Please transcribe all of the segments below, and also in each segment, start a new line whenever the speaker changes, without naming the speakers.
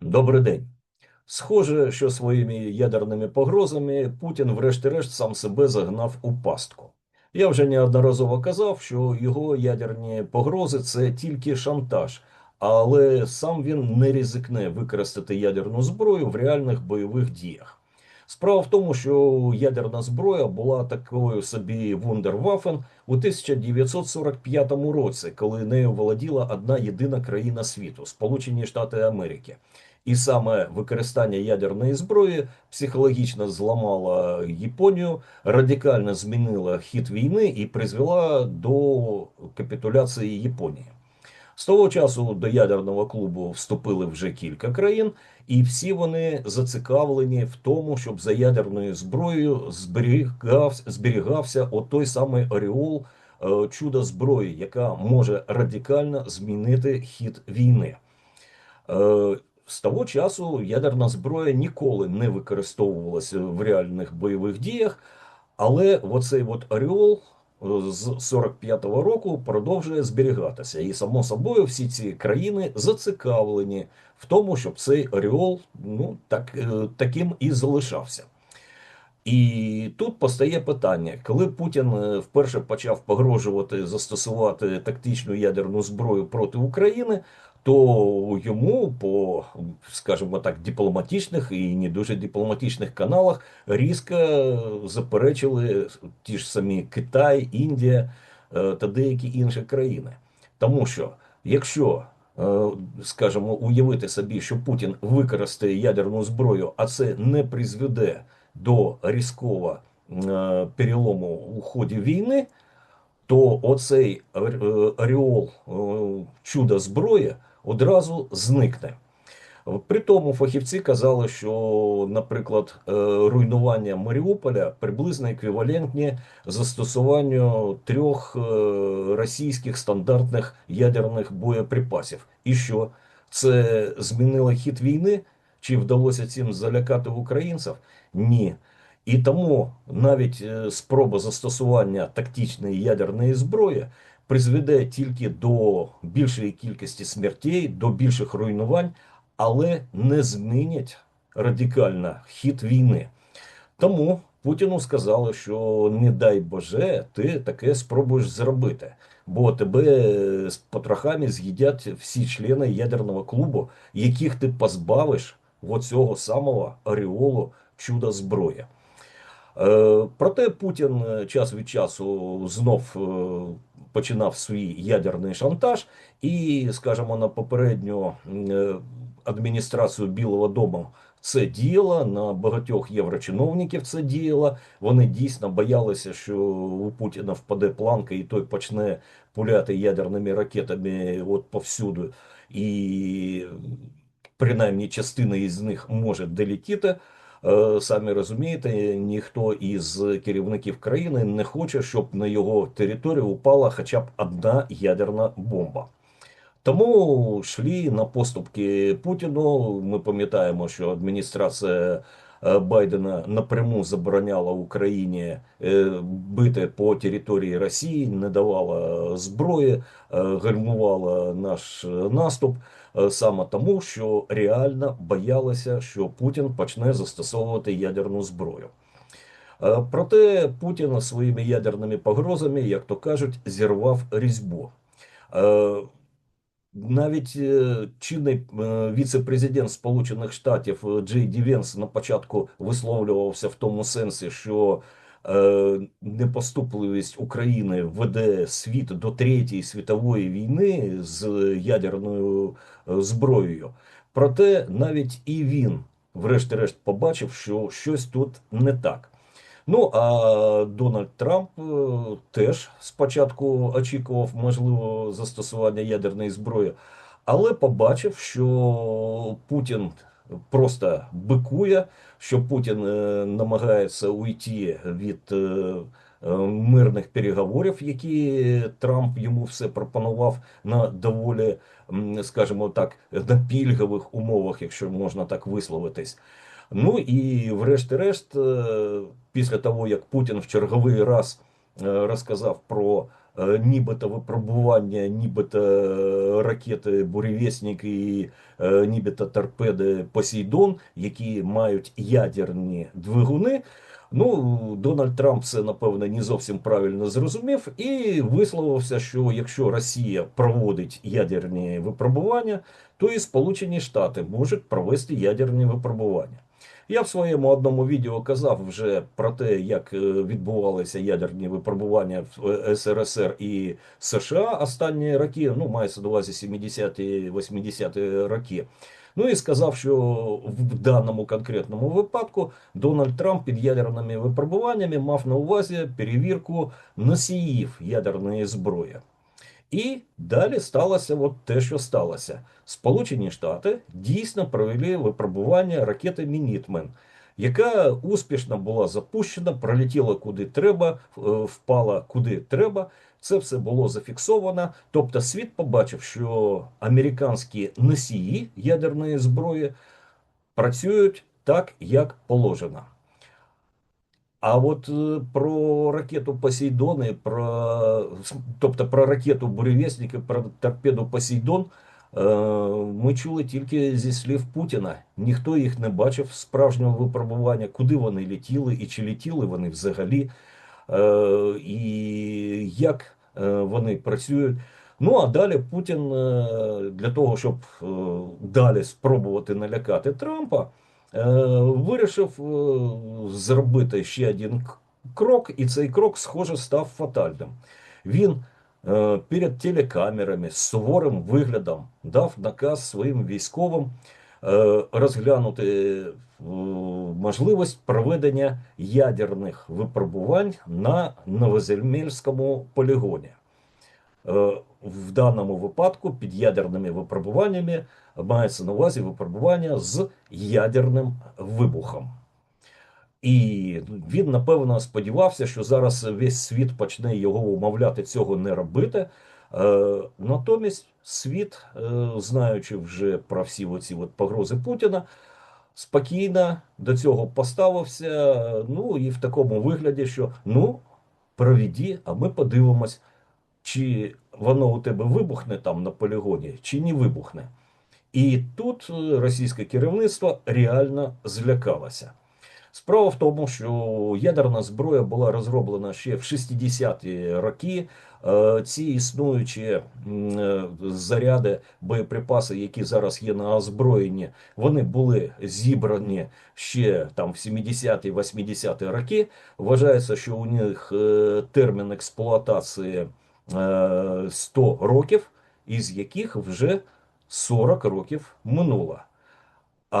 Добрий день. Схоже, що своїми ядерними погрозами Путін, врешті-решт, сам себе загнав у пастку. Я вже неодноразово казав, що його ядерні погрози це тільки шантаж, але сам він не ризикне використати ядерну зброю в реальних бойових діях. Справа в тому, що ядерна зброя була такою собі вундервафен у 1945 році, коли нею володіла одна єдина країна світу Сполучені Штати Америки. І саме використання ядерної зброї психологічно зламало Японію, радикально змінила хід війни і призвела до капітуляції Японії. З того часу до ядерного клубу вступили вже кілька країн, і всі вони зацікавлені в тому, щоб за ядерною зброєю зберігав, зберігався отой самий Оріол е, чудо зброї, яка може радикально змінити хід війни. Е, з того часу ядерна зброя ніколи не використовувалася в реальних бойових діях, але оцей от Оріол з 45-го року продовжує зберігатися. І, само собою, всі ці країни зацікавлені в тому, щоб цей Оріол ну, так, е, таким і залишався. І тут постає питання, коли Путін е, вперше почав погрожувати застосувати тактичну ядерну зброю проти України, то йому по, скажімо так, дипломатичних і не дуже дипломатичних каналах різко заперечили ті ж самі Китай, Індія е, та деякі інші країни. Тому що якщо е, Скажімо, уявити собі, що Путін використає ядерну зброю, а це не призведе до різкого е, перелому у ході війни, то оцей оріол чуда зброї одразу зникне. При тому фахівці казали, що, наприклад, е, руйнування Маріуполя приблизно еквівалентні застосуванню трьох е, російських стандартних ядерних боєприпасів. І що це змінило хід війни? Чи вдалося цим залякати українців? Ні. І тому навіть е, спроба застосування тактичної ядерної зброї призведе тільки до більшої кількості смертей, до більших руйнувань, але не змінять радикально хід війни. Тому Путіну сказали, що не дай Боже, ти таке спробуєш зробити, бо тебе з потрохами з'їдять всі члени ядерного клубу, яких ти позбавиш оцього самого оріолу чуда зброї. Е, проте Путін е, час від часу знов е, починав свій ядерний шантаж, і, скажімо, на попередню адміністрацію Білого Дому це діяло, на багатьох єврочиновників це діяло. Вони дійсно боялися, що у Путіна впаде планка, і той почне пуляти ядерними ракетами от повсюду. І принаймні частина із них може долетіти. Е, самі розумієте, ніхто із керівників країни не хоче, щоб на його територію упала хоча б одна ядерна бомба. Тому йшли на поступки Путіну. Ми пам'ятаємо, що адміністрація Байдена напряму забороняла Україні е, бити по території Росії, не давала зброї, гальмувала наш наступ. Е, саме тому, що реально боялися, що Путін почне застосовувати ядерну зброю. Е, проте Путін своїми ядерними погрозами, як то кажуть, зірвав різьбу. Е, навіть чинний віце-президент Сполучених Штатів Джей Ді Венс на початку висловлювався в тому сенсі, що Е, непоступливість України веде світ до третьої світової війни з ядерною е, зброєю. Проте навіть і він, врешті-решт, побачив, що щось тут не так. Ну а Дональд Трамп е, теж спочатку очікував можливо застосування ядерної зброї, але побачив, що Путін просто бикує, що Путін е, намагається уйти від е, мирних переговорів, які Трамп йому все пропонував на доволі, скажімо так, на пільгових умовах, якщо можна так висловитись. Ну і врешті-решт, після того як Путін в черговий раз розказав про е, нібито випробування, нібито е, ракети Буревісник і е, нібито торпеди Посейдон, які мають ядерні двигуни. Ну, Дональд Трамп це напевно не зовсім правильно зрозумів і висловився, що якщо Росія проводить ядерні випробування, то і Сполучені Штати можуть провести ядерні випробування. Я в своєму одному відео казав вже про те, як е, відбувалися ядерні випробування в е, СРСР і США останні роки, ну мається на увазі 70-ті, 80-ті роки. Ну і сказав, що в даному конкретному випадку Дональд Трамп під ядерними випробуваннями мав на увазі перевірку носіїв ядерної зброї. І далі сталося от те, що сталося. Сполучені Штати дійсно провели випробування ракети Мінітмен, яка успішно була запущена, пролетіла куди треба, е, впала куди треба. Це все було зафіксовано. Тобто, світ побачив, що американські носії ядерної зброї працюють так, як положено. А от е, про ракету Посейдон, і про, тобто про ракету Буревісник і про торпеду Посейдон е, ми чули тільки зі слів Путіна. Ніхто їх не бачив справжнього випробування, куди вони літіли і чи літіли вони взагалі, е, і як вони працюють. Ну а далі Путін для того, щоб далі спробувати налякати Трампа. Е, вирішив е, зробити ще один крок, і цей крок, схоже, став фатальним. Він е, перед телекамерами з суворим виглядом дав наказ своїм військовим розглянути можливість проведення ядерних випробувань на Новоземельському полігоні. В даному випадку під ядерними випробуваннями мається на увазі випробування з ядерним вибухом. І він, напевно, сподівався, що зараз весь світ почне його умовляти цього не робити. Е, натомість світ, е, знаючи вже про всі оці от погрози Путіна, спокійно до цього поставився. Ну і в такому вигляді, що ну, провіді, а ми подивимось, чи воно у тебе вибухне там на полігоні, чи не вибухне. І тут е, російське керівництво реально злякалося. Справа в тому, що ядерна зброя була розроблена ще в 60-ті роки. Е, ці існуючі е, заряди, боєприпаси, які зараз є на озброєнні, вони були зібрані ще там в 70-ті, 80-ті роки. Вважається, що у них термін експлуатації 100 років, із яких вже 40 років минуло. А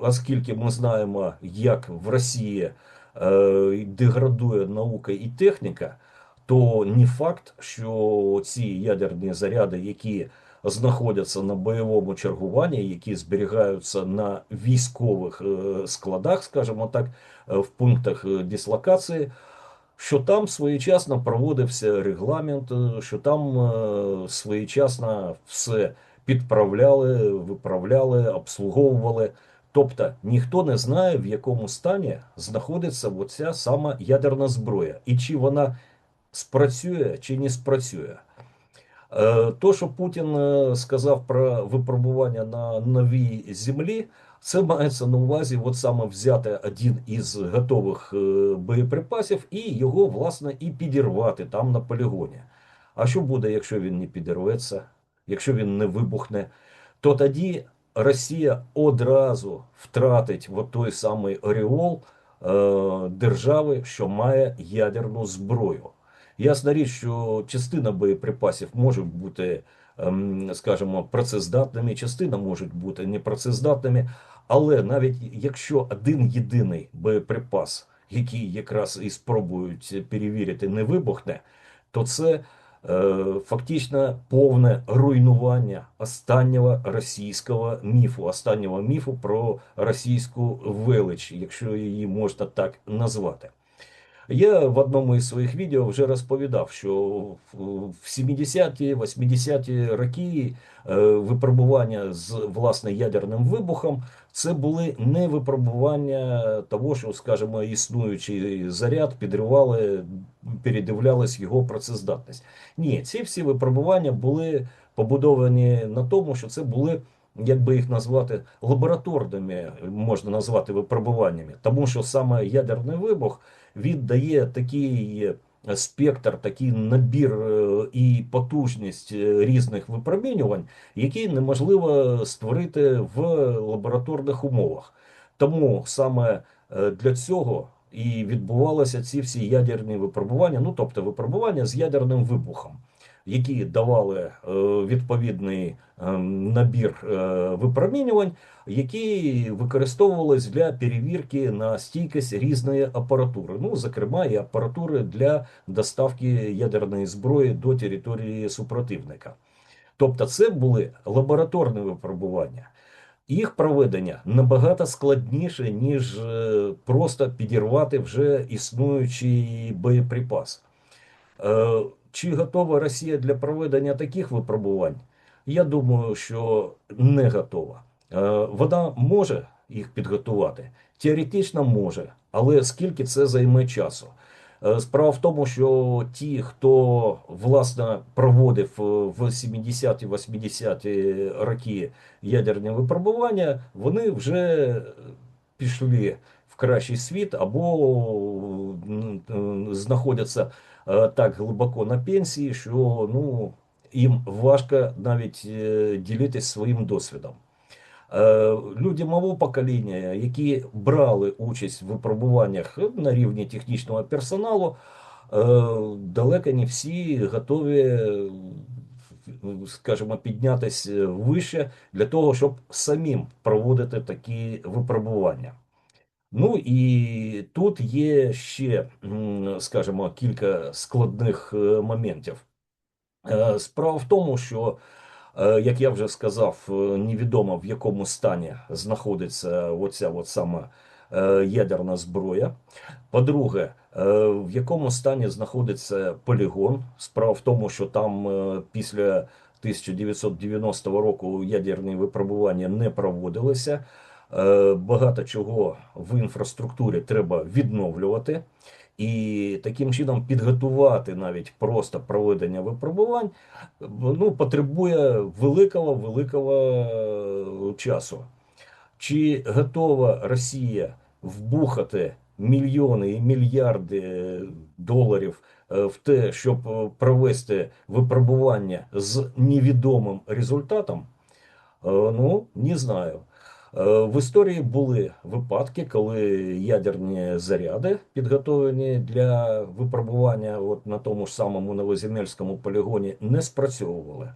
оскільки ми знаємо, як в Росії е, деградує наука і техніка, то не факт, що ці ядерні заряди, які знаходяться на бойовому чергуванні, які зберігаються на військових е, складах, скажімо так, е, в пунктах е, дислокації, що там своєчасно проводився регламент, е, що там е, своєчасно все підправляли, виправляли, обслуговували. Тобто ніхто не знає, в якому стані знаходиться оця сама ядерна зброя, і чи вона спрацює, чи не спрацює. Е, то, що Путін сказав про випробування на новій землі, це мається на увазі, от саме взяти один із готових е, боєприпасів і його, власне, і підірвати там на полігоні. А що буде, якщо він не підірветься? якщо він не вибухне, то тоді Росія одразу втратить в той самий Оріол е, держави, що має ядерну зброю. Ясна річ, що частина боєприпасів може бути, ем, скажімо, працездатними, частина можуть бути непрацездатними, але навіть якщо один єдиний боєприпас, який якраз і спробують перевірити, не вибухне, то це Е, фактично повне руйнування останнього російського міфу, останнього міфу про російську велич, якщо її можна так назвати. Я в одному із своїх відео вже розповідав, що в 70-ті, 80-ті роки е, випробування з власне ядерним вибухом це були не випробування того, що, скажімо, існуючий заряд підривали, передивлялись його працездатність. Ні, ці всі випробування були побудовані на тому, що це були як би їх назвати лабораторними, можна назвати випробуваннями, тому що саме ядерний вибух віддає такий спектр, такий набір і потужність е, різних випромінювань, які неможливо створити в лабораторних умовах. Тому саме для цього і відбувалися ці всі ядерні випробування, ну тобто випробування з ядерним вибухом які давали е, відповідний е, набір е, випромінювань, які використовувались для перевірки на стійкість різної апаратури, ну зокрема і апаратури для доставки ядерної зброї до території супротивника. Тобто, це були лабораторні випробування. Їх проведення набагато складніше, ніж просто підірвати вже існуючий боєприпас. Чи готова Росія для проведення таких випробувань? Я думаю, що не готова. Е, вона може їх підготувати, теоретично може, але скільки це займе часу? Е, справа в тому, що ті, хто власне проводив е, в 70-ті, 80-ті роки ядерні випробування, вони вже пішли кращий світ або знаходяться Е, так глибоко на пенсії, що ну, їм важко навіть е, ділитись своїм досвідом. Е, люди мого покоління, які брали участь в випробуваннях на рівні технічного персоналу, далеко не всі готові, скажімо, піднятися вище для того, щоб самим проводити такі випробування. Ну і тут є ще, скажімо, кілька складних е, моментів. Е, справа в тому, що, як я вже сказав, невідомо в якому стані знаходиться оця от сама ядерна зброя. По-друге, в якому стані знаходиться полігон. Справа в тому, що там після 1990 року ядерні випробування не проводилися. Е, багато чого в інфраструктурі треба відновлювати. І таким чином підготувати навіть просто проведення випробувань ну, потребує великого великого часу. Чи готова Росія вбухати мільйони і мільярди доларів е, в те, щоб провести випробування з невідомим результатом? Е, ну, не знаю. Е, в історії були випадки, коли ядерні заряди підготовлені для випробування от на тому ж самому новоземельському полігоні не спрацьовували.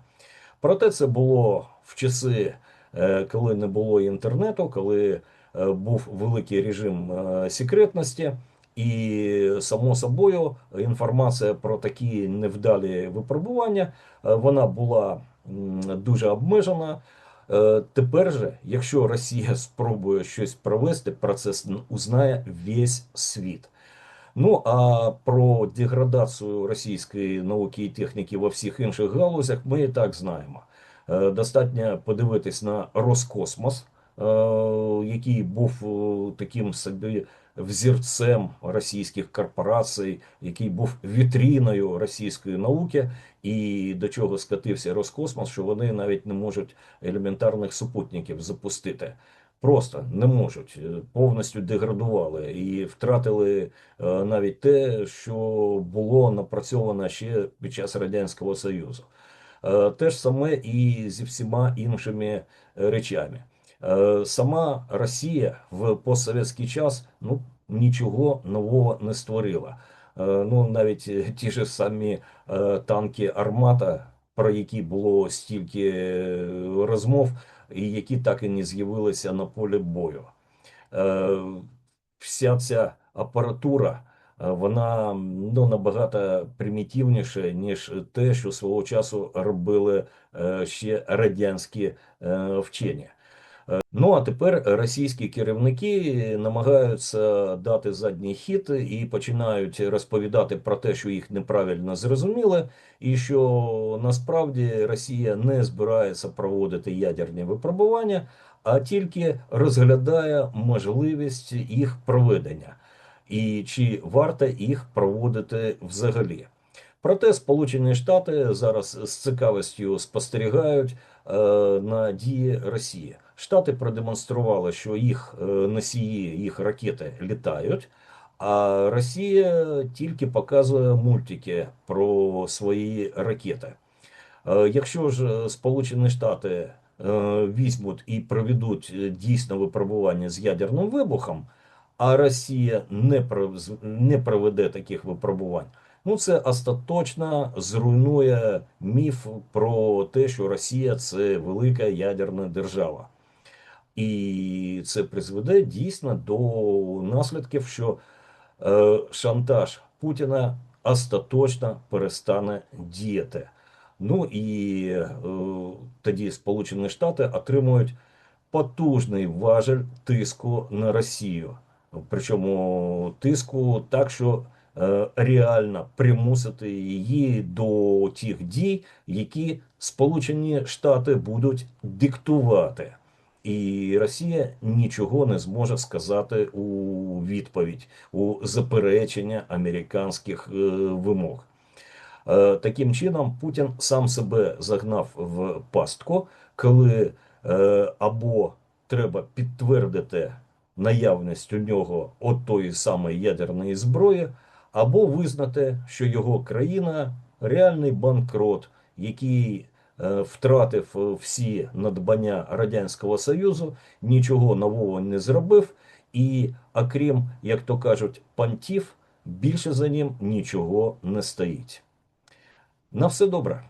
Проте це було в часи, е, коли не було інтернету, коли е, був великий режим секретності. І само собою інформація про такі невдалі випробування вона була дуже обмежена. Е, тепер же, якщо Росія спробує щось провести, про це узнає весь світ. Ну а про деградацію російської науки і техніки во всіх інших галузях ми і так знаємо. Е, достатньо подивитись на Роскосмос, який був таким собі взірцем російських корпорацій, який був вітріною російської науки, і до чого скатився Роскосмос, що вони навіть не можуть елементарних супутників запустити. Просто не можуть, е, повністю деградували і втратили е, навіть те, що було напрацьовано ще під час Радянського Союзу. Е, те ж саме і зі всіма іншими речами. Е, сама Росія в постсовєтський час ну, нічого нового не створила. Е, ну навіть ті ж самі е, танки Армата, про які було стільки розмов, і які так і не з'явилися на полі бою. Вся ця апаратура. Вона ну набагато примітивніша, ніж те, що свого часу робили ще радянські вчені. Ну а тепер російські керівники намагаються дати задній хід і починають розповідати про те, що їх неправильно зрозуміли, і що насправді Росія не збирається проводити ядерні випробування, а тільки розглядає можливість їх проведення і чи варто їх проводити взагалі. Проте Сполучені Штати зараз з цікавістю спостерігають е, на дії Росії. Штати продемонстрували, що їх е, носії, їх ракети літають, а Росія тільки показує мультики про свої ракети. Е, Якщо ж Сполучені Штати е, візьмуть і проведуть е, дійсно випробування з ядерним вибухом, а Росія не не проведе таких випробувань, ну це остаточно зруйнує міф про те, що Росія це велика ядерна держава. І це призведе дійсно до наслідків, що е, шантаж Путіна остаточно перестане діяти. Ну і е, тоді Сполучені Штати отримують потужний важель тиску на Росію. Причому тиску так, що е, реально примусити її до тих дій, які Сполучені Штати будуть диктувати. І Росія нічого не зможе сказати у відповідь у заперечення американських е, вимог. Е, Таким чином, Путін сам себе загнав в пастку, коли е, або треба підтвердити наявність у нього от тої самої ядерної зброї, або визнати, що його країна реальний банкрот, який втратив е, всі надбання Радянського Союзу, нічого нового не зробив, і, окрім, як то кажуть, пантів, більше за ним нічого не стоїть. На все добре.